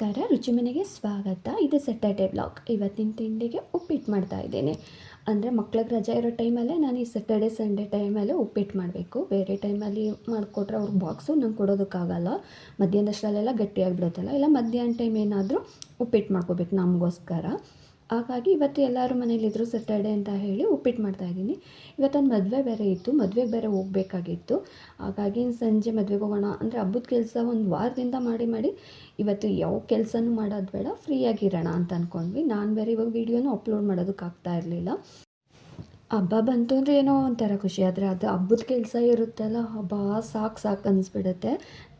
ನಮಸ್ಕಾರ, ರುಚಿ ಮನೆಗೆ ಸ್ವಾಗತ. ಇದು ಸ್ಯಾಟರ್ಡೆ ಬ್ಲಾಗ್ ಇವತ್ತಿನ ತಿಂಡಿಗೆ ಉಪ್ಪಿಟ್ಟು ಮಾಡ್ತಾ ಇದ್ದೇನೆ. ಅಂದರೆ ಮಕ್ಳಿಗೆ ರಜೆ ಇರೋ ಟೈಮಲ್ಲೇ ನಾನು ಈ ಸ್ಯಾಟರ್ಡೆ ಸಂಡೇ ಟೈಮಲ್ಲೇ ಉಪ್ಪಿಟ್ಟು ಮಾಡಬೇಕು. ಬೇರೆ ಟೈಮಲ್ಲಿ ಮಾಡಿಕೊಟ್ರೆ ಅವ್ರ ಬಾಕ್ಸು, ನಂಗೆ ಕೊಡೋದಕ್ಕಾಗಲ್ಲ. ಮಧ್ಯಾಹ್ನದಷ್ಟರಲ್ಲೆಲ್ಲ ಗಟ್ಟಿಯಾಗಿಬಿಡುತ್ತಲ್ಲ. ಇಲ್ಲ ಮಧ್ಯಾಹ್ನ ಟೈಮ್ ಏನಾದರೂ ಉಪ್ಪಿಟ್ಟು ಮಾಡ್ಕೋಬೇಕು ನಮಗೋಸ್ಕರ. ಹಾಗಾಗಿ ಇವತ್ತು ಎಲ್ಲರೂ ಮನೇಲಿದ್ದರು ಸ್ಯಾಟರ್ಡೆ ಅಂತ ಹೇಳಿ ಉಪ್ಪಿಟ್ಟು ಮಾಡ್ತಾಯಿದ್ದೀನಿ ಇವತ್ತೊಂದು ಮದುವೆ ಬೇರೆ ಇತ್ತು. ಮದುವೆಗೆ ಬೇರೆ ಹೋಗಬೇಕಾಗಿತ್ತು. ಹಾಗಾಗಿ ಸಂಜೆ ಮದುವೆಗೆ ಹೋಗೋಣ. ಅಂದರೆ ಹಬ್ಬದ ಕೆಲಸ ಒಂದು ವಾರದಿಂದ ಮಾಡಿ ಮಾಡಿ ಇವತ್ತು ಯಾವ ಕೆಲಸನೂ ಮಾಡೋದು ಬೇಡ. ಫ್ರೀಯಾಗಿರೋಣ ಅಂತ ಅಂದ್ಕೊಂಡ್ವಿ ನಾನು ಬೇರೆ ಇವಾಗ ವೀಡಿಯೋನೂ ಅಪ್ಲೋಡ್ ಮಾಡೋದಕ್ಕಾಗ್ತಾ ಇರಲಿಲ್ಲ. ಹಬ್ಬ ಬಂತು ಅಂದರೆ ಏನೋ ಒಂಥರ ಖುಷಿ. ಆದರೆ ಅದು ಹಬ್ಬದ ಕೆಲಸ ಇರುತ್ತಲ್ಲ, ಹಬ್ಬ ಸಾಕು ಸಾಕು ಅನಿಸ್ಬಿಡುತ್ತೆ.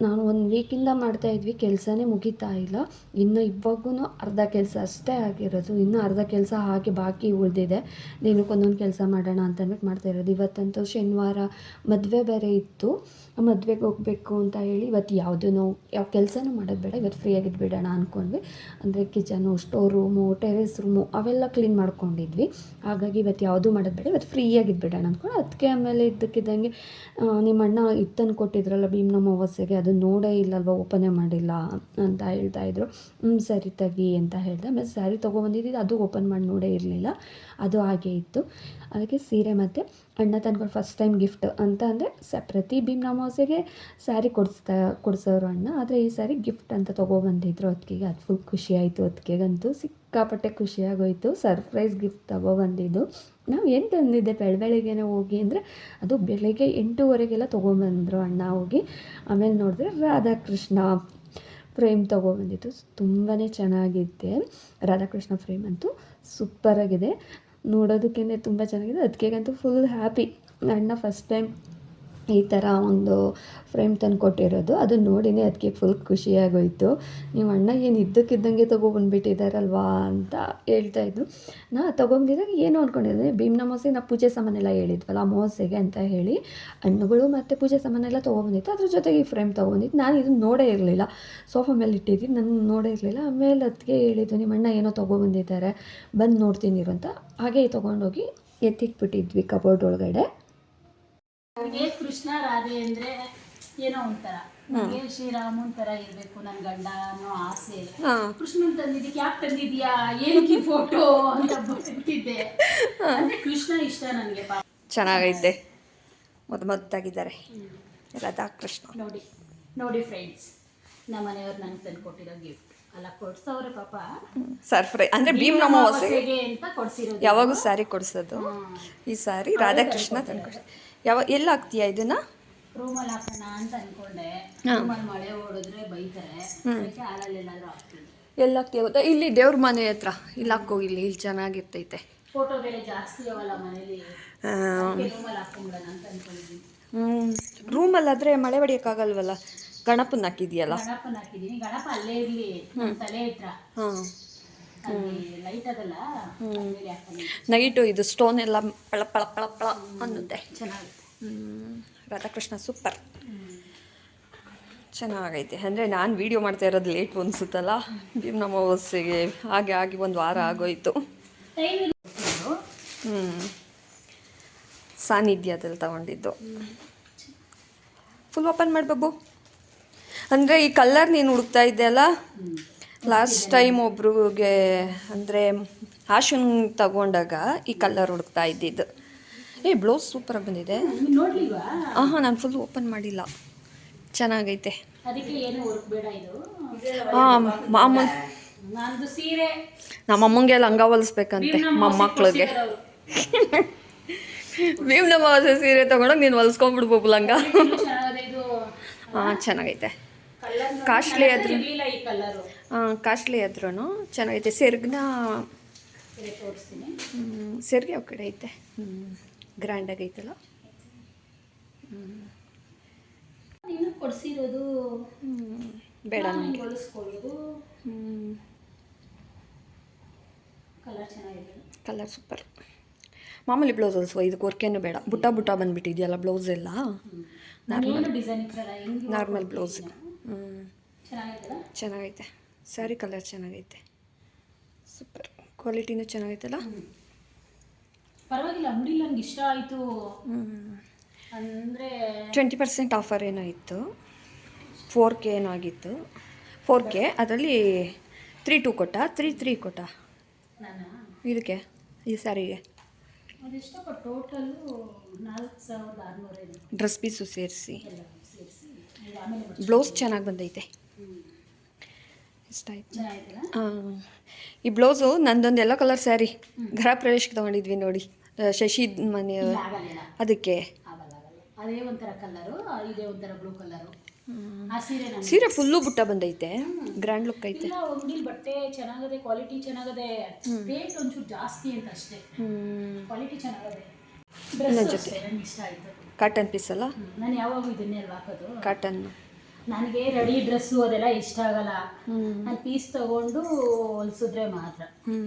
ನಾನು ಒಂದು ವೀಕಿಂದ ಮಾಡ್ತಾಯಿದ್ವಿ ಕೆಲಸನೇ ಮುಗಿತಾ ಇಲ್ಲ. ಇನ್ನು ಇವಾಗೂ ಅರ್ಧ ಕೆಲಸ ಅಷ್ಟೇ ಆಗಿರೋದು. ಇನ್ನೂ ಅರ್ಧ ಕೆಲಸ ಹಾಗೆ ಬಾಕಿ ಉಳಿದಿದೆ. ದಿನಕ್ಕೊಂದೊಂದು ಕೆಲಸ ಮಾಡೋಣ ಅಂತ ಅಂದ್ಬಿಟ್ಟು ಮಾಡ್ತಾ ಇರೋದು. ಇವತ್ತಂತೂ ಶನಿವಾರ ಮದುವೆ ಬೇರೆ ಇತ್ತು. ಮದುವೆಗೆ ಹೋಗಬೇಕು ಅಂತ ಹೇಳಿ ಇವತ್ತು ಯಾವುದೂ ಯಾವ ಕೆಲಸನೂ ಮಾಡೋದು ಬೇಡ. ಇವತ್ತು ಫ್ರೀಯಾಗಿದ್ದು ಬಿಡೋಣ ಅಂದ್ಕೊಂಡ್ವಿ ಅಂದರೆ kitchen store room terrace room ಅವೆಲ್ಲ ಕ್ಲೀನ್ ಮಾಡ್ಕೊಂಡಿದ್ವಿ. ಹಾಗಾಗಿ ಇವತ್ತು ಯಾವುದೂ ಮಾಡೋದು ಬೇಡ. ಇವತ್ತು ಫ್ರೀಯಾಗಿದ್ದು ಬಿಡೋಣ ಅಂದ್ಕೊಂಡು ಅದಕ್ಕೆ ಆಮೇಲೆ ಇದ್ದಕ್ಕಿದ್ದಂಗೆ ನಿಮ್ಮ ಅಣ್ಣ ಇತ್ತನ್ನು ಕೊಟ್ಟಿದ್ರಲ್ಲ ಭೀಮ್ ನಮ್ಮ ಅಮಾವಾಸ್ಯೆಗೆ, ಅದು ನೋಡೇ ಇಲ್ಲಲ್ವ, ಓಪನೇ ಮಾಡಿಲ್ಲ ಅಂತ ಹೇಳ್ತಾ ಇದ್ರು. ಹ್ಞೂ ಸರಿ ತಗಿ ಅಂತ ಹೇಳಿದೆ. ಆಮೇಲೆ ಸ್ಯಾರಿ ತೊಗೊಬಂದಿದ್ದು ಅದು ಓಪನ್ ಮಾಡಿ ನೋಡೇ ಇರಲಿಲ್ಲ. ಅದು ಹಾಗೆ ಇತ್ತು. ಅದಕ್ಕೆ ಸೀರೆ ಮತ್ತು ಅಣ್ಣ ತನ್ಕೊಂಡು ಫಸ್ಟ್ ಟೈಮ್ ಗಿಫ್ಟ್ ಅಂತ ಅಂದರೆ ಸ, ಪ್ರತಿ ಭೀಮ್ ಅಮಾವಾಸ್ಯೆಗೆ ಸ್ಯಾರಿ ಕೊಡಿಸ್ತಾ, ಕೊಡಿಸೋರು ಅಣ್ಣ. ಆದರೆ ಈ ಸಾರಿ ಗಿಫ್ಟ್ ಅಂತ ತೊಗೊಬಂದಿದ್ರು ಅದಕ್ಕೆ ಅದು ಫುಲ್ ಖುಷಿಯಾಯಿತು ಅದಕ್ಕೆಗಂತೂ ಸಿಕ್ಕಾಪಟ್ಟೆ ಖುಷಿಯಾಗೋಯಿತು ಸರ್ಪ್ರೈಸ್ ಗಿಫ್ಟ್ ತೊಗೊಬಂದಿದ್ದು. ನಾವು ಏನು ತಂದಿದ್ದೆ? ಬೆಳಬೆಳಗ್ಗೆನೇ ಹೋಗಿ ಅಂದರೆ ಅದು ಬೆಳಗ್ಗೆ ಎಂಟೂವರೆಗೆಲ್ಲ ತೊಗೊಂಬಂದರು ಅಣ್ಣ ಹೋಗಿ. ಆಮೇಲೆ ನೋಡಿದ್ರೆ ರಾಧಾಕೃಷ್ಣ ಫ್ರೇಮ್ ತೊಗೊಬಂದಿತ್ತು. ತುಂಬಾ ಚೆನ್ನಾಗಿದೆ ರಾಧಾಕೃಷ್ಣ ಫ್ರೇಮ್ ಅಂತೂ ಸೂಪರಾಗಿದೆ ನೋಡೋದಕ್ಕೇ ತುಂಬ ಚೆನ್ನಾಗಿದೆ. ಅದಕ್ಕೆಗಂತೂ ಫುಲ್ ಹ್ಯಾಪಿ ಅಣ್ಣ ಫಸ್ಟ್ ಟೈಮ್ ಈ ಥರ ಒಂದು ಫ್ರೇಮ್ ತಂದು ಕೊಟ್ಟಿರೋದು. ಅದು ನೋಡಿನೇ ಅದಕ್ಕೆ ಫುಲ್ ಖುಷಿಯಾಗೋಯಿತು. ನೀವು ಅಣ್ಣ ಏನು ಇದ್ದಕ್ಕಿದ್ದಂಗೆ ತೊಗೊಬಂದ್ಬಿಟ್ಟಿದ್ದಾರಲ್ವಾ ಅಂತ ಹೇಳ್ತಾ ಇದ್ದು ನಾ ತೊಗೊಂಡಿದ್ದಾಗ ಏನು ಅಂದ್ಕೊಂಡಿದ್ದೆ ಭೀಮ್ನ ಮೋಸೆ ನಾ ಪೂಜೆ ಸಾಮಾನೆಲ್ಲ ಹೇಳಿದ್ವಲ್ಲ ಮೋಸೆಗೆ ಅಂತ ಹೇಳಿ ಹಣ್ಣುಗಳು ಮತ್ತು ಪೂಜೆ ಸಾಮಾನೆಲ್ಲ ತೊಗೊಬಂದಿತ್ತು ಅದ್ರ ಜೊತೆಗೆ ಈ ಫ್ರೇಮ್ ತೊಗೊಂಡಿದ್ದು ನಾನು ಇದನ್ನು ನೋಡೇ ಇರಲಿಲ್ಲ. ಸೋಫಾ ಮೇಲೆ ಇಟ್ಟಿದ್ದೀನಿ. ನಾನು ನೋಡೇ ಇರಲಿಲ್ಲ. ಆಮೇಲೆ ಅದಕ್ಕೆ ಹೇಳಿದ್ದು, ನಿಮ್ಮ ಅಣ್ಣ ಏನೋ ತೊಗೊಬಂದಿದ್ದಾರೆ ಬಂದು ನೋಡ್ತೀನಿ ಅಂತ. ಹಾಗೆ ತೊಗೊಂಡೋಗಿ ಎತ್ತಿಟ್ಬಿಟ್ಟಿದ್ವಿ ಕಬೋರ್ಡ್ ಒಳಗಡೆ. ನನಗೆ ಕೃಷ್ಣ ರಾಧೆ ಅಂದ್ರೆ ಏನೋ ಒಂಥರ. ನನಗೆ ಶ್ರೀರಾಮನ್ ತರ ಇರ್ಬೇಕು ನನ್ ಗಂಡ ಅನ್ನೋ ಆಸೆ ಕೃಷ್ಣನ್ ತಂದಿದ್ದಕ್ಕೆ ಯಾಕೆ ತಂದಿದ್ಯಾ ಏನಕ್ಕೆ ಫೋಟೋ ಅಂತ ಬರ್ತಿದ್ದೆ ಅಂದ್ರೆ ಕೃಷ್ಣ ಇಷ್ಟ ನನಗೆ ಚೆನ್ನಾಗೈತೆ. ಮುದ್ದು ಮುದ್ದಾಗಿದ್ದಾರೆ. ರಾಧಾಕೃಷ್ಣ ನೋಡಿ ನೋಡಿ ಫ್ರೆಂಡ್ಸ್ ನಮ್ಮ ಮನೆಯವ್ರು ನಂಗೆ ತಂದು ಕೊಟ್ಟಿರೋ ಗಿಫ್ಟ್ ಅಲ್ಲ ಕೊಡ್ಸವ್ರೆ ಪಾಪ. ಸರ್ಫ್ರೈ ಅಂದ್ರೆ ಭೀಮ್ ನಮ್ಮ ಅಂತ ಕೊಡ್ಸಿರೋದು. ಯಾವಾಗೂ ಸ್ಯಾರಿ ಕೊಡ್ಸೋದು. ಈ ಸಾರಿ ರಾಧಾಕೃಷ್ಣ ತಂದ್ಕೊಡಿ ಯಾವ ಎಲ್ಲ ಹಾಕ್ತೀಯಾ ಇದನ್ನ? ರೂಮಲ್ಲಿ ಹಾಕೋಣ ಅಂತ ಅನ್ಕೊಂಡೆ. ರೂಮಲ್ಲಿ ಮಳೆ ಓಡಿದ್ರೆ ಬೈತಾರೆ. ಅದಕ್ಕೆ ಹಾಲಲ್ಲಿ ಎಲ್ಲಾದರೂ ಹಾಕ್ತೀನಿ. ಎಲ್ಲ ಹಾಕ್ತೀಯ ಗೊತ್ತಾ? ಇಲ್ಲಿ ದೇವ್ರ ಮನೆ ಹತ್ರ ಇಲ್ಲಿ ಹಾಕೋ ಇಲ್ಲಿ ಇಲ್ಲಿ ಚೆನ್ನಾಗಿರ್ತೈತೆ. ಫೋಟೋ ಬೇರೆ ಜಾಸ್ತಿ ಅವಲ್ಲ ಮನೇಲಿ. ರೂಮಲ್ಲಿ ಹಾಕೊಂಡ್ಬಿಡೋಣ ಅಂತ ಅನ್ಕೊಂಡಿದ್ದೀನಿ. ರೂಮಲ್ಲಾದರೆ ಮಳೆ ಹೊಡಿಯೋಕ್ಕಾಗಲ್ವಲ್ಲ? ಗಣಪನ ಹಾಕಿದ್ಯಲ್ಲ? ಗಣಪನ ಹಾಕಿದೀನಿ ಗಣಪ ಅಲ್ಲೇ ಇರ್ಲಿ ತಲೆ ಹತ್ರ. ಹಾಂ. ಲೈಟ್ ಅದಲ್ಲ ನೈಟು ಇದು ಸ್ಟೋನ್ ಎಲ್ಲ ಪಳ ಪಳ ಪಳ ಪಳ ಅನ್ನುತ್ತೆ. ಚೆನ್ನಾಗುತ್ತೆ. ರಾಧಾಕೃಷ್ಣ ಸೂಪರ್. ಚೆನ್ನಾಗೈತೆ. ಅಂದರೆ ನಾನು ವೀಡಿಯೋ ಮಾಡ್ತಾ ಇರೋದು ಲೇಟ್ ಅನಿಸುತ್ತಲ್ಲ? ಭೀಮ್ನ ನಮ್ಮ ಅಮಾವಾಸ್ಯೆಗೆ ಹಾಗೆ ಆಗಿ ಒಂದು ವಾರ ಆಗೋಯ್ತು. ಹ್ಞೂ ಸಾನ್ನಿಧ್ಯದಲ್ಲಿ ತಗೊಂಡಿದ್ದು. ಫುಲ್ ಓಪನ್ ಮಾಡಿ ಬಾಬು ಅಂದರೆ ಈ ಕಲ್ಲರ್ ನೀನು ಹುಡುಕ್ತಾ ಇದ್ದೆ ಅಲ್ಲ? ಲಾಸ್ಟ್ ಟೈಮ್ ಒಬ್ರಿಗೆ ಅಂದರೆ ಹಾಶನ್ ತಗೊಂಡಾಗ ಈ ಕಲ್ಲರ್ ಹುಡುಕ್ತಾ ಇದ್ದಿದ್ದು. ಏ ಬ್ಲೌಸ್ ಸೂಪರಾಗಿ ಬಂದಿದೆ. ಹಾಂ ನಾನು ಫುಲ್ ಓಪನ್ ಮಾಡಿಲ್ಲ. ಚೆನ್ನಾಗೈತೆ. ಹಾಂ ಮಾಮೂಲ್ ನಮ್ಮ ಅಮ್ಮಂಗೆ ಲಂಗ ಹೊಲಿಸ್ಬೇಕಂತೆ ಮೊಮ್ಮಕ್ಳಿಗೆ ನೀವು ನಮ್ಮ ಹೊಸ ಸೀರೆ ತಗೊಂಡೋಗಿ ನೀನು ಹೊಲಿಸ್ಕೊಂಡ್ಬಿಡ್ಬೋದು ಲಂಗ ಹಾಂ ಚೆನ್ನಾಗೈತೆ. ಕಾಸ್ಟ್ಲಿ ಆದ್ರೂ ಹಾಂ ಕಾಸ್ಟ್ಲಿ ಆದ್ರೂ ಚೆನ್ನಾಗೈತೆ. ಸೆರ್ಗ್ನ ಸೆರ್ಗೆ ಯಾವ ಕಡೆ ಐತೆ? ಹ್ಞೂ ಗ್ರ್ಯಾಂಡಾಗೈತಲ್ಲ? ನೀನು ಕೊಡ್ಸಿರೋದು ಬೇಡ ನನಗೆ ಕಲರ್ ಚೆನ್ನಾಗಿದೆ. Colour super. ಮಾಮೂಲಿ ಬ್ಲೌಸ್ ಹೊಲಿಸುವ ಇದಕ್ಕೆ ವರ್ಕೇನು ಬೇಡ. ಬುಟ್ಟ ಬುಟ್ಟ ಬಂದ್ಬಿಟ್ಟಿದೆಯಲ್ಲ ಬ್ಲೌಸ್ ಎಲ್ಲ? ನಾರ್ಮಲ್. ಬ್ಲೌಸ್. ಹ್ಞೂ ಚೆನ್ನಾಗೈತೆ. ಸ್ಯಾರಿ ಕಲರ್ ಚೆನ್ನಾಗೈತೆ. ಸೂಪರ್. ಕ್ವಾಲಿಟಿನೂ ಚೆನ್ನಾಗೈತಲ್ಲ? ಪರವಾಗಿಲ್ಲ ಅಂಗಡಿಲಿ ನಂಗೆ ಇಷ್ಟ ಆಯಿತು. ಅಂದರೆ ಟ್ವೆಂಟಿ ಪರ್ಸೆಂಟ್ ಆಫರ್ ಏನೋ ಇತ್ತು. ಫೋರ್ ಕೆ ಏನೋ ಆಗಿತ್ತು. ಫೋರ್ ಕೆ ಅದರಲ್ಲಿ ತ್ರೀ ಟೂ ಕೊಟ್ಟ? ತ್ರೀ ತ್ರೀ ಕೊಟ್ಟ? ನಾನು? ಇದಕ್ಕೆ ಈ ಸ್ಯಾರಿಗೆ ಅದೆಷ್ಟಪ್ಪ ಟೋಟಲ್ಲು ನಾಲ್ಕು ಸಾವಿರದ ಆರುನೂರೇನು ಡ್ರೆಸ್ ಪೀಸು ಸೇರಿಸಿ. ಬ್ಲೌಸ್ ಚೆನ್ನಾಗಿ ಬಂದೈತೆ. ಇಷ್ಟ ಆಯ್ತು. ಹಾಂ. ಈ ಬ್ಲೌಸು ನಂದೊಂದು ಎಲ್ಲ ಕಲರ್ ಸ್ಯಾರಿ ಗೃಹ ಪ್ರವೇಶಕ್ಕೆ ತೊಗೊಂಡಿದ್ವಿ ನೋಡಿ. ಶಶಿ ಮನೆ. ಅದಕ್ಕೆ? ಅದೇ ಒಂಥರ ಕಲರು ಇದೇ ಒಂಥರ ಬ್ಲೂ ಕಲರು ಆ ಸೀರೆ ಸೀರೆ ಫುಲ್ಲು ಬುಟ್ಟ ಬಂದೈತೆ. ಗ್ರ್ಯಾಂಡ್ ಲುಕ್ ಐತೆ. ಅಂಗಡಿಲಿ ಬಟ್ಟೆ ಚೆನ್ನಾಗದೆ ಕ್ವಾಲಿಟಿ ಚೆನ್ನಾಗದೆ ರೇಟ್ ಒಂಚೂರು ಜಾಸ್ತಿ ಅಂತ ಅಷ್ಟೇ. ಕ್ವಾಲಿಟಿ ಚೆನ್ನಾಗದೆ. ಡ್ರೆಸ್ ಜೊತೆ. ಕಾಟನ್ ಪೀಸ್ ಅಲ್ಲ? ನಾನು ಯಾವಾಗಲೂ ಇದನ್ನೇ ಅಲ್ವಾ ಹಾಕೋದು? ಕಾಟನ್ ನನಗೆ ರೆಡಿ ಡ್ರೆಸ್ಸು ಅದೆಲ್ಲ ಇಷ್ಟ ಆಗಲ್ಲ. ನಾನು ಪೀಸ್ ತಗೊಂಡು ಹೊಲ್ಸಿದ್ರೆ ಮಾತ್ರ. ಹ್ಞೂ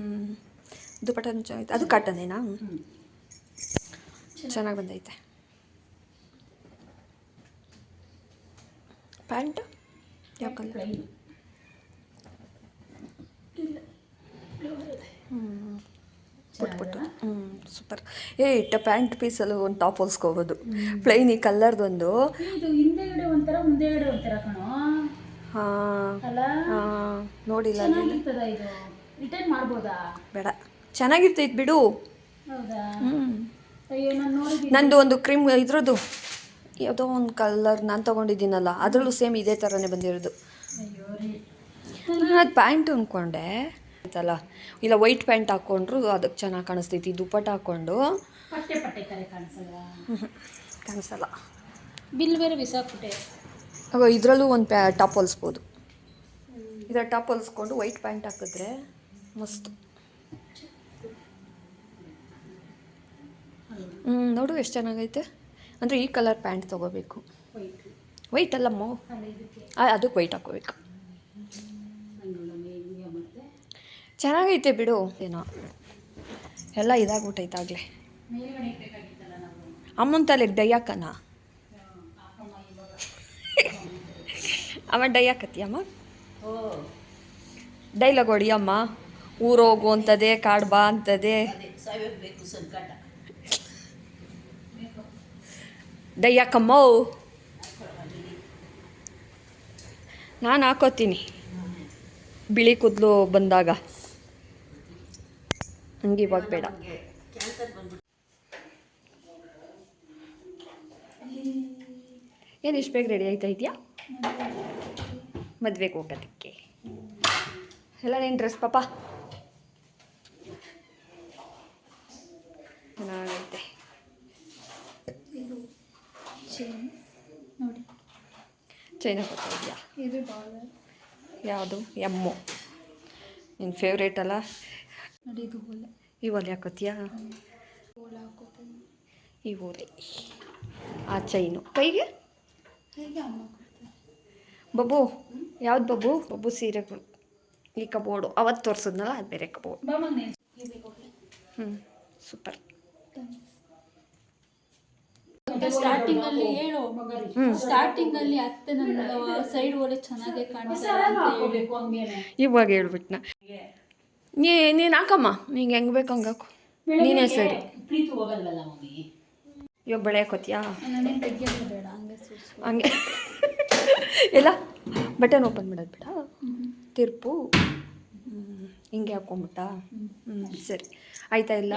ದುಪಟ್ಟನು ಚೆನ್ನಾಗೈತೆ ಅದು ಕಾಟನೇನಾ. ಚೆನ್ನಾಗಿ ಬಂದೈತೆ. ಪ್ಯಾಂಟ್? ಯಾವ ಕಲರ್? ಪ್ಲೈನ್ ಪುಟ್ ಪುಟ್ಟು ಹ್ಞೂ ಸೂಪರ್. ಏ ಇಟ್ಟ ಪ್ಯಾಂಟ್ ಪೀಸಲ್ಲಿ ಒಂದು ಟಾಪ್ ಹೊಲ್ಸ್ಕೋಬೋದು. ಪ್ಲೈನ್ ಈ ಕಲ್ಲರ್ದೊಂದು. ಹಿಂದೆಗಡೆ ಒಂಥರ ಮುಂದೆಗಡೆ ಒಂಥರ ಕಣೋ. ಹಾಂ. ನೋಡಿಲ್ಲ ರಿಟರ್ನ್ ಮಾಡ್ಬೋದಾ? ಬೇಡ. ಚೆನ್ನಾಗಿರ್ತೈತೆ ಬಿಡು. ಹ್ಞೂ ನಂದು ಒಂದು ಕ್ರೀಮ್ ಇದ್ರದ್ದು ಯಾವುದೋ ಒಂದು ಕಲರ್ ನಾನು ತೊಗೊಂಡಿದ್ದೀನಲ್ಲ ಅದರಲ್ಲೂ ಸೇಮ್ ಇದೇ ಥರನೇ ಬಂದಿರೋದು. ನಾನು ಅದು ಪ್ಯಾಂಟ್ ಅಂದ್ಕೊಂಡೆ ಆಯ್ತಲ್ಲ ಇಲ್ಲ ವೈಟ್ ಪ್ಯಾಂಟ್ ಹಾಕ್ಕೊಂಡ್ರು ಅದಕ್ಕೆ ಚೆನ್ನಾಗಿ ಕಾಣಿಸ್ತೈತಿ. ದುಪ್ಪಟ್ಟ ಹಾಕ್ಕೊಂಡು ಕಾಣಿಸಲ್ಲ. ಬಿಲ್ ಬೇರೆ ಬಿಸಾಕ್ಬಿಟ್ಟೆ. ಇದರಲ್ಲೂ ಒಂದು ಪ್ಯಾ ಟಾಪ್ ಹೊಲಿಸ್ಬೋದು. ಇದರ ಟಾಪ್ ಹೊಲಿಸ್ಕೊಂಡು ವೈಟ್ ಪ್ಯಾಂಟ್ ಹಾಕಿದ್ರೆ ಮಸ್ತ್. ಹ್ಞೂ ನೋಡು ಎಷ್ಟು ಚೆನ್ನಾಗೈತೆ. ಅಂದರೆ ಈ ಕಲರ್ ಪ್ಯಾಂಟ್ ತೊಗೋಬೇಕು. ವೈಟ್ ಅಲ್ಲಮ್ಮ? ಅದಕ್ಕೆ ವೈಟ್ ಹಾಕೋಬೇಕು ಚೆನ್ನಾಗೈತೆ ಬಿಡು. ಏನೋ. ಎಲ್ಲ ಇದಾಗ್ಬಿಟ್ಟೈತೆ ಆಗಲೇ ಮೇಲ್ಗಡೆ ಇರ್ಬೇಕಾಗಿತ್ತಲ್ಲ ನಾವು ಅಮ್ಮನ ತಲೆಗೆ ಡೈ ಹಾಕನ? ಹಾಕಮ್ಮ ಇವಾಗ ಅಮ್ಮ ಡೈ ಹಾಕತ್ತೀಯಮ್ಮ ಓ ಡೈಲಾಗ್ ಹೊಡಿ ಅಮ್ಮ. ಊರೋಗು ಅಂತದೆ, ಕಾಡು ಬಾ ಅಂತದೆ. ಸಂಕಟ ನಾನು ಹಾಕೋತೀನಿ. ಬಿಳಿ ಕೂದಲು ಬಂದಾಗ. ಹಂಗೆ ಇವಾಗ ಬೇಡ. ಏನು ಇಷ್ಟು ಬೇಗ ರೆಡಿ ಆಯ್ತಾ ಇದೆಯಾ? ಮದುವೆಗೆ ಹೋಗೋದಕ್ಕೆ ಎಲ್ಲ ನೀನು ಡ್ರೆಸ್ ಪಾಪ. ಚೆನ್ನಾಗೈತೆ. ನೋಡಿ. ಚೈನ ಇದೆಯಾ? ಇದು ಡಾಲರ್ ಯಾವುದು? ಎಮ್ಮು. ನಿನ್ನ ಫೇವ್ರೇಟ್ ಅಲ್ಲ? ನೋಡಿ ಇದು ಓಲೆ ಈ ಒಲೆ ಹಾಕೋತಿಯಾ ಓಲೆ ಹಾಕೋತೀನಿ. ಈ ಓಲೆ ಆ ಚೈನು ಕೈಗೆ? ಕೈಗೆ ಅಮ್ಮ ಬಬ್ಬು ಯಾವ್ದು ಬಬ್ಬು? ಬಬ್ಬು ಸೀರೆಗಳು ಈ ಕಬೋರ್ಡು. ಅವತ್ತು ತೋರಿಸಿದ್ನಲ್ಲ ಅದು ಬೇರೆ ಕಬೋರ್ಡ್. ಹ್ಞೂ ಸೂಪರ್. ಸ್ಟಾರ್ಟಿಂಗ್ ಅಲ್ಲಿ ಹೇಳು. ಸ್ಟಾರ್ಟಿಂಗ್ ಅಲ್ಲಿ ಅತ್ತೆ ನನ್ನ ಸೈಡ್ ಒಳ್ಳೆ ಚೆನ್ನಾಗಿ ಹಂಗೇನೆ. ಇವಾಗ ಹೇಳ್ಬಿಟ್ನ? ನೀ ನೀನು ಹಾಕಮ್ಮ. ನಿಂಗೆ ಹೆಂಗ್ ಬೇಕು ಹಂಗೆ ಹಾಕು. ನೀನೇ ಸರಿ. ಇವಾಗ ಬೆಳೆ ಹಾಕೋತಿಯಾ? ಹಂಗೆ ಎಲ್ಲ ಬಟನ್ ಓಪನ್ ಮಾಡೋದು ಬೇಡ. ತಿರುಪು. ಹಿಂಗೆ ಹಾಕೊಂಬಿಟ್ಟ ಹ್ಞೂ ಸರಿ. ಆಯ್ತಾ ಇಲ್ಲ?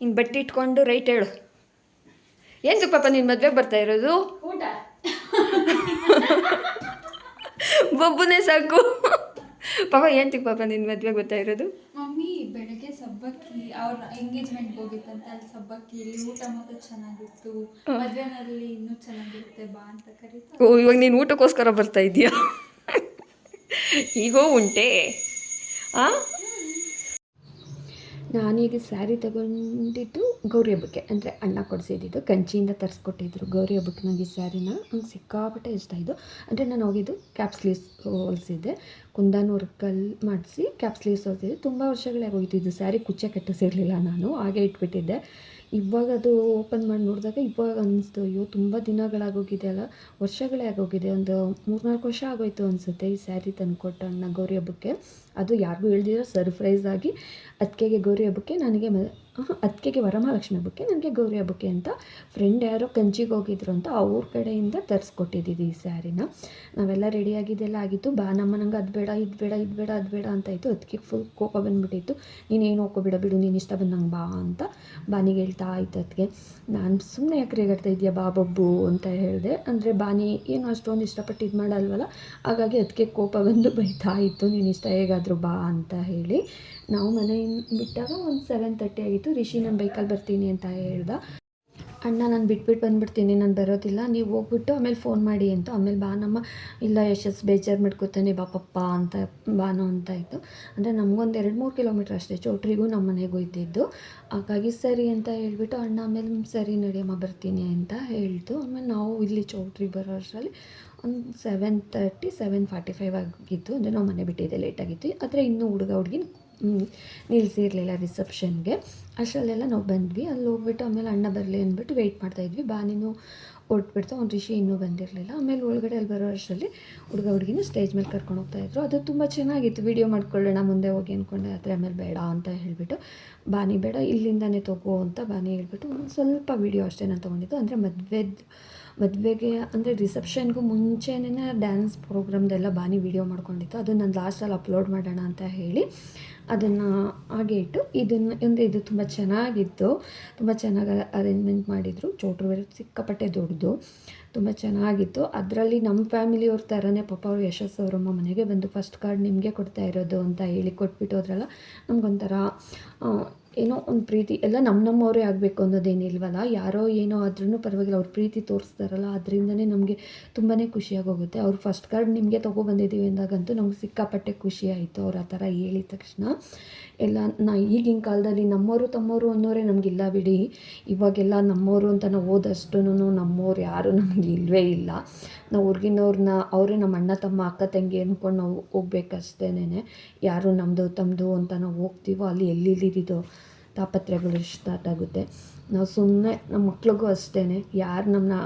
ಇನ್ನು ಬಟ್ಟೆ ಇಟ್ಕೊಂಡು ರೈಟ್ ಹೇಳು. ಏನು ಪಾಪ ನಿನ್ನ ಮದುವೆಗೆ ಬರ್ತಾ ಇರೋದು? ಊಟ. ಬಬ್ಬುನೇ ಸಾಕು. ಪಾಪ ಏನು ಪಾಪ ನಿನ್ನ ಮದುವೆಗೆ ಬರ್ತಾ ಇರೋದು? ಮಮ್ಮಿ ಬೆಳಗ್ಗೆ ಸಬ್ಬಕ್ಕಿ ಅವ್ರ ಎಂಗೇಜ್ಮೆಂಟ್ ಹೋಗಿತ್ತು ಅಲ್ಲಿ ಸಬ್ಬಕ್ಕಿ ಊಟ ಮಾತ್ರ ಚೆನ್ನಾಗಿತ್ತು. ಮದುವೆನಲ್ಲಿ ಇನ್ನೂ ಚೆನ್ನಾಗಿರುತ್ತೆ ಬಾ ಅಂತ ಕರೀತಾರೆ ಓ ಇವಾಗ ನೀನು ಊಟಕ್ಕೋಸ್ಕರ ಬರ್ತಾ ಇದೀಯಾ? ಈಗೋ ಉಂಟೆ. ಆ? ನಾನೀಗ ಸ್ಯಾರಿ ತಗೊಂಡಿದ್ದು ಗೌರಿ ಹಬ್ಬಕ್ಕೆ, ಅಂದರೆ ಅಣ್ಣ ಕೊಡಿಸಿದ್ದು, ಕಂಚಿಯಿಂದ ತರಿಸ್ಕೊಟ್ಟಿದ್ರು ಗೌರಿ ಹಬ್ಬಕ್ಕೆ ನನಗೆ ಈ ಸ್ಯಾರಿನ. ನಂಗೆ ಸಿಕ್ಕಾಪಟ್ಟೆ ಇಷ್ಟ ಇದು. ಅಂದರೆ ನಾನು ಹೋಗಿದ್ದು ಕ್ಯಾಪ್ ಸ್ಲೀವ್ಸ್ ಹೊಲಿಸಿದ್ದೆ. ಕುಂದಾನ್ ವರ್ಕಲ್ಲಿ ಮಾಡಿಸಿ ಕ್ಯಾಪ್ ಸ್ಲೀವ್ಸ್ ಹೊಲಿಸಿದ್ದೆ. ತುಂಬ ವರ್ಷಗಳೇ ಹೋಯಿತು ಇದು ಸ್ಯಾರಿ ಕುಚ್ಚೆ ಕಟ್ಟಿಸಿರಲಿಲ್ಲ ನಾನು. ಹಾಗೆ ಇಟ್ಬಿಟ್ಟಿದ್ದೆ. ಇವಾಗ ಅದು ಓಪನ್ ಮಾಡಿ ನೋಡಿದಾಗ ಇವಾಗ ಅನ್ನಿಸ್ತು ಅಯ್ಯೋ ತುಂಬ ದಿನಗಳಾಗೋಗಿದೆ ಅಲ್ಲ, ವರ್ಷಗಳೇ ಆಗೋಗಿದೆ, ಒಂದು ಮೂರ್ನಾಲ್ಕು ವರ್ಷ ಆಗೋಯ್ತು ಅನಿಸುತ್ತೆ ಈ ಸ್ಯಾರಿ ತಂದುಕೊಟ್ಟ ಅಣ್ಣ ಗೌರಿ ಹಬ್ಬಕ್ಕೆ. ಅದು ಯಾರಿಗೂ ಹೇಳ್ದಿರೋ ಸರ್ಪ್ರೈಸ್ ಆಗಿ ಅದಕ್ಕೆ ಗೌರಿ ಹಬ್ಬಕ್ಕೆ ನನಗೆ ಮ ಅದಕ್ಕೆ ವರಮಹಾಲಕ್ಷ್ಮಿ ಹಬ್ಬಕ್ಕೆ, ನನಗೆ ಗೌರಿ ಹಬ್ಬಕ್ಕೆ ಅಂತ ಫ್ರೆಂಡ್ ಯಾರೋ ಕಂಚಿಗೆ ಹೋಗಿದ್ರು ಅಂತ ಅವ್ರ ಕಡೆಯಿಂದ ತರಿಸ್ಕೊಟ್ಟಿದ್ದೀವಿ ಈ ಸ್ಯಾರಿನ. ನಾವೆಲ್ಲ ರೆಡಿಯಾಗಿದ್ದೆಲ್ಲ ಆಗಿತ್ತು. ಬಾ, ನಮ್ಮ ನಂಗೆ ಅದು ಬೇಡ, ಇದು ಬೇಡ ಇದು ಬೇಡ, ಅದು ಬೇಡ ಅಂತ ಇತ್ತು ಅದಕ್ಕೆ ಫುಲ್ ಕೋಪ ಬಂದುಬಿಟ್ಟಿತ್ತು. ನೀನೇನು ಹೋಗ್ಕೋಬೇಡ ಬಿಡು, ನೀನು ಇಷ್ಟ ಬಂದಂಗೆ ಬಾ ಅಂತ. ಬಾನಿಗೆ ಹೇಳ್ತಾ ಆಯ್ತು ಅದಕ್ಕೆ ನಾನು ಸುಮ್ಮನೆ ಯಾಕೆ ರೇಗಾಡ್ತಾ ಇದೆಯಾ ಬಾ, ಬಬ್ಬು ಅಂತ ಹೇಳಿದೆ. ಅಂದರೆ ಬಾನಿ ಏನು ಅಷ್ಟೊಂದು ಇಷ್ಟಪಟ್ಟು ಇದು ಮಾಡಲ್ವಲ್ಲ? ಹಾಗಾಗಿ ಅದಕ್ಕೆ ಕೋಪ ಬಂದು ಬೈತಾ ಇತ್ತು. ನೀನು ಇಷ್ಟ ಹೇಗಾದರೂ ಬಾ ಅಂತ ಹೇಳಿ. ನಾವು ಮನೆಯಿಂದ ಬಿಟ್ಟಾಗ ಒಂದು ಸೆವೆನ್ ತರ್ಟಿ ಆಗಿತ್ತು. ರಿಷಿ ನಾನು ಬೈಕಲ್ಲಿ ಬರ್ತೀನಿ ಅಂತ ಹೇಳ್ದ. ಅಣ್ಣ, ನಾನು ಬಿಟ್ಬಿಟ್ಟು ಬಂದುಬಿಡ್ತೀನಿ, ನಾನು ಬರೋದಿಲ್ಲ, ನೀವು ಹೋಗ್ಬಿಟ್ಟು ಆಮೇಲೆ ಫೋನ್ ಮಾಡಿ ಅಂತ. ಆಮೇಲೆ ಬಾ, ನಮ್ಮ ಇಲ್ಲ, ಯಶಸ್ ಬೇಜಾರು ಮಾಡ್ಕೋತಾನೆ, ಬಾ, ಪಪ್ಪ ಅಂತ, ಬಾನು ಅಂತ ಇತ್ತು. ಅಂದರೆ ನಮಗೊಂದು ಎರಡು ಮೂರು ಕಿಲೋಮೀಟ್ರ್ ಅಷ್ಟೇ, ಚೌಟ್ರಿಗೂ ನಮ್ಮ ಮನೆಗೂ ಇದ್ದಿದ್ದು. ಹಾಗಾಗಿ ಸರಿ ಅಂತ ಹೇಳ್ಬಿಟ್ಟು ಅಣ್ಣ ಆಮೇಲೆ ಸರಿ ನಡಿಯಮ್ಮ, ಬರ್ತೀನಿ ಅಂತ ಹೇಳ್ತು ಆಮೇಲೆ ನಾವು ಇಲ್ಲಿ ಚೌಟ್ರಿ ಬರೋ ಅಷ್ಟರಲ್ಲಿ ಒಂದು seven thirty seven forty five ಆಗಿತ್ತು. ಅಂದರೆ ನಾವು ಮನೆ ಬಿಟ್ಟಿದ್ದೆ ಲೇಟಾಗಿತ್ತು ಆದರೆ ಇನ್ನೂ ಹುಡುಗ ಹುಡುಗಿ ನಿಲ್ಲಿಸಿರಲಿಲ್ಲ ರಿಸೆಪ್ಷನ್ಗೆ ಅಷ್ಟರಲ್ಲೆಲ್ಲ ನಾವು ಬಂದ್ವಿ. ಅಲ್ಲಿ ಹೋಗ್ಬಿಟ್ಟು ಆಮೇಲೆ ಅಣ್ಣ ಬರಲಿ ಅಂದ್ಬಿಟ್ಟು ವೆಯ್ಟ್ ಮಾಡ್ತಾಯಿದ್ವಿ ಬಾನಿನೂ ಹೊರಟ್ಬಿಡ್ತು ಅವ್ನು ರಿಷಿ ಇನ್ನೂ ಬಂದಿರಲಿಲ್ಲ. ಆಮೇಲೆ ಒಳಗಡೆ ಅಲ್ಲಿ ಬರೋ ಅಷ್ಟರಲ್ಲಿ ಹುಡುಗ, ಹುಡುಗಿನ ಸ್ಟೇಜ್ ಮೇಲೆ ಕರ್ಕೊಂಡು ಹೋಗ್ತಾಯಿದ್ರು ಅದು ತುಂಬ ಚೆನ್ನಾಗಿತ್ತು. ವೀಡಿಯೋ ಮಾಡ್ಕೊಳ್ಳೋಣ, ಮುಂದೆ ಹೋಗಿ ಅಂದ್ಕೊಂಡೆ ಆದರೆ ಆಮೇಲೆ ಬೇಡ ಅಂತ ಹೇಳಿಬಿಟ್ಟು ಬಾನಿ ಬೇಡ, ಇಲ್ಲಿಂದನೇ ತಗೋ ಅಂತ ಬಾನಿ ಹೇಳ್ಬಿಟ್ಟು ಒಂದು ಸ್ವಲ್ಪ ವೀಡಿಯೋ ಅಷ್ಟೇ ನಾನು ತೊಗೊಂಡಿದ್ದು. ಅಂದರೆ ಮದುವೆದು ಮದುವೆಗೆ, ಅಂದರೆ ರಿಸೆಪ್ಷನ್ಗೂ ಮುಂಚೆನೇ ಡ್ಯಾನ್ಸ್ ಪ್ರೋಗ್ರಾಮ್ದೆಲ್ಲ ಬಾನಿ ವೀಡಿಯೋ ಮಾಡ್ಕೊಂಡಿತ್ತು ಅದು ನಾನು ಲಾಸ್ಟಲ್ಲಿ ಅಪ್ಲೋಡ್ ಮಾಡೋಣ ಅಂತ ಹೇಳಿ ಅದನ್ನು ಹಾಗೆ ಇಟ್ಟು ಇದನ್ನು, ಅಂದರೆ ಇದು ತುಂಬ ಚೆನ್ನಾಗಿತ್ತು. ತುಂಬ ಚೆನ್ನಾಗಿ ಅರೇಂಜ್ಮೆಂಟ್ ಮಾಡಿದರು. ಚೌಟ್ರು ಬೇರೆ ಸಿಕ್ಕಾಪಟ್ಟೆ ದೊಡ್ಡದು. ತುಂಬ ಚೆನ್ನಾಗಿತ್ತು. ಅದರಲ್ಲಿ ನಮ್ಮ ಫ್ಯಾಮಿಲಿಯವ್ರ ಥರನೇ ಪಾಪ ಅವರು ಯಶಸ್ ಅವರಮ್ಮ ಮನೆಗೆ ಬಂದು ಫಸ್ಟ್ ಕಾರ್ಡ್ ನಿಮಗೆ ಕೊಡ್ತಾ ಇರೋದು ಅಂತ ಹೇಳಿ ಕೊಟ್ಬಿಟ್ಟು ಹೋದ್ರಲ್ಲ, ನಮಗೊಂಥರ ಏನೋ ಒಂದು ಪ್ರೀತಿ, ಎಲ್ಲ ನಮ್ಮ ನಮ್ಮವರೇ ಆಗಬೇಕು ಅನ್ನೋದೇನಿಲ್ವಲ್ಲ? ಯಾರೋ ಏನೋ ಆದ್ರೂ ಪರವಾಗಿಲ್ಲ, ಅವ್ರ ಪ್ರೀತಿ ತೋರಿಸ್ತಾರಲ್ಲ ಅದರಿಂದನೇ ನಮಗೆ ತುಂಬಾ ಖುಷಿಯಾಗೋಗುತ್ತೆ. ಅವ್ರು ಫಸ್ಟ್ ಕಾರ್ಡ್ ನಿಮಗೆ ತೊಗೊಬಂದಿದ್ದೀವಿ ಅಂದಾಗಂತೂ ನಮ್ಗೆ ಸಿಕ್ಕಾಪಟ್ಟೆ ಖುಷಿ ಆಯಿತು ಅವ್ರು ಆ ಥರ ಹೇಳಿದ ತಕ್ಷಣ. ಎಲ್ಲ ನಾ ಈಗಿನ ಕಾಲದಲ್ಲಿ ನಮ್ಮವರು ತಮ್ಮವರು ಅನ್ನೋರೇ ನಮಗಿಲ್ಲ ಬಿಡಿ. ಇವಾಗೆಲ್ಲ ನಮ್ಮವರು ಅಂತ ನಾವು ಓದಷ್ಟು ನಮ್ಮವ್ರು ಯಾರು ನಮಗೆ ಇಲ್ಲವೇ ಇಲ್ಲ. ನಾವು ಹೊರ್ಗಿನವ್ರನ್ನ ಅವರೇ ನಮ್ಮ ಅಣ್ಣ, ತಮ್ಮ, ಅಕ್ಕ, ತಂಗಿ ಅಂದ್ಕೊಂಡು ನಾವು ಹೋಗ್ಬೇಕಷ್ಟೇನೆ ಯಾರು ನಮ್ಮದು ತಮ್ಮದು ಅಂತ ನಾವು ಹೋಗ್ತೀವೋ ಅಲ್ಲಿ ಎಲ್ಲಿಲ್ಲಿದ್ದು ತಾಪತ್ರೆಗಳು ಸ್ಟಾರ್ಟ್ ಆಗುತ್ತೆ. ನಾವು ಸುಮ್ಮನೆ ನಮ್ಮ ಮಕ್ಳಿಗೂ ಅಷ್ಟೇ ಯಾರು ನಮ್ಮನ್ನ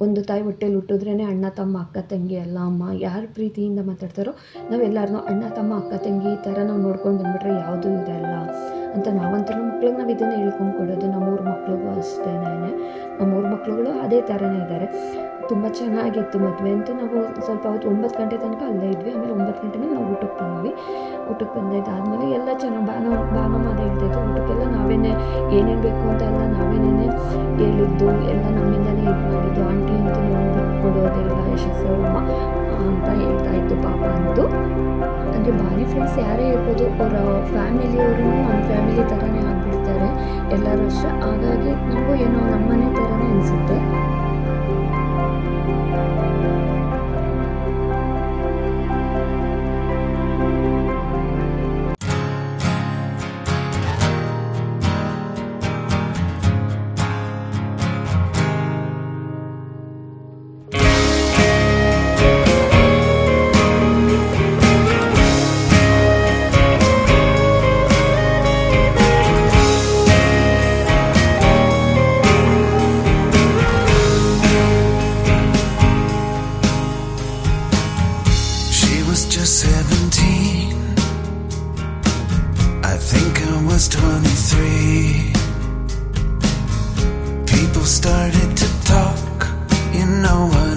ಒಂದು ತಾಯಿ ಹೊಟ್ಟೆಲಿ ಹುಟ್ಟಿದ್ರೇ ಅಣ್ಣ, ತಮ್ಮ, ಅಕ್ಕ, ತಂಗಿ, ಅಲ್ಲ, ಅಮ್ಮ ಯಾರು ಪ್ರೀತಿಯಿಂದ ಮಾತಾಡ್ತಾರೋ ನಾವೆಲ್ಲರನ್ನೂ ಅಣ್ಣ, ತಮ್ಮ, ಅಕ್ಕ, ತಂಗಿ ಈ ಥರ ನಾವು ನೋಡ್ಕೊಂಡು ಬಂದ್ಬಿಟ್ರೆ ಯಾವುದೂ ಇರಲ್ಲ ಅಂತ ನಾವಂತೂ ನಮ್ಮ ಮಕ್ಳಿಗೆ ನಾವು ಇದನ್ನೇ ಹೇಳ್ಕೊಂಡು ಕೊಡೋದು. ನಮ್ಮೂರ ಮಕ್ಳಿಗೂ ಅಷ್ಟೇ ನಮ್ಮೂರ ಮಕ್ಳುಗಳು ಅದೇ ಥರನೇ ಇದ್ದಾರೆ ತುಂಬ ಚೆನ್ನಾಗಿತ್ತು ಮದುವೆ ಅಂತೂ ನಾವು ಸ್ವಲ್ಪ ಹೊತ್ತು ಒಂಬತ್ತು ಗಂಟೆ ತನಕ ಅಲ್ಲೇ ಇದ್ವಿ, ಆಮೇಲೆ ಒಂಬತ್ತು ಗಂಟೆ ನಾವು ಊಟಕ್ಕೆ ಬಂದ್ವಿ. ಊಟಕ್ಕೆ ಬಂದಿದ್ದಾದಮೇಲೆ ಎಲ್ಲ ಚೆನ್ನಾಗಿ ಬಾನ ಬಾನಮ್ಮ ಅದೇ ಹೇಳ್ತಿತ್ತು ಊಟಕ್ಕೆಲ್ಲ ನಾವೇನೇ ಏನೇನು ಬೇಕು ಅಂತ ಎಲ್ಲ ನಾವೇನೇ ಹೇಳಿದ್ದು, ಎಲ್ಲ ನಮ್ಮಿಂದನೇ ಇದು ಮಾಡಿದ್ದು. ಆಂಟಿ ಅಂತೂ ನಾವು ಕೊಡೋದೇ ಇಲ್ಲ ಯಶಸ್ಸು ಅಂತ ಹೇಳ್ತಾ ಇತ್ತು ಪಾಪ ಅಂತೂ. ಅಂದರೆ ಭಾರಿ ಫ್ರೆಂಡ್ಸ್ ಯಾರೇ ಇರ್ಬೋದು, ಅವರ ಫ್ಯಾಮಿಲಿಯವರು ನಮ್ಮ ಫ್ಯಾಮಿಲಿ ಥರನೇ ಆಗಿಬಿಡ್ತಾರೆ ಎಲ್ಲರೂ ಅಷ್ಟೇ. ಹಾಗಾಗಿ ನಮಗೂ ಏನೋ ನಮ್ಮನೆ ಥರನೇ ಅನಿಸುತ್ತೆ. Bye. 17. I think I was 23. People started to talk, you know what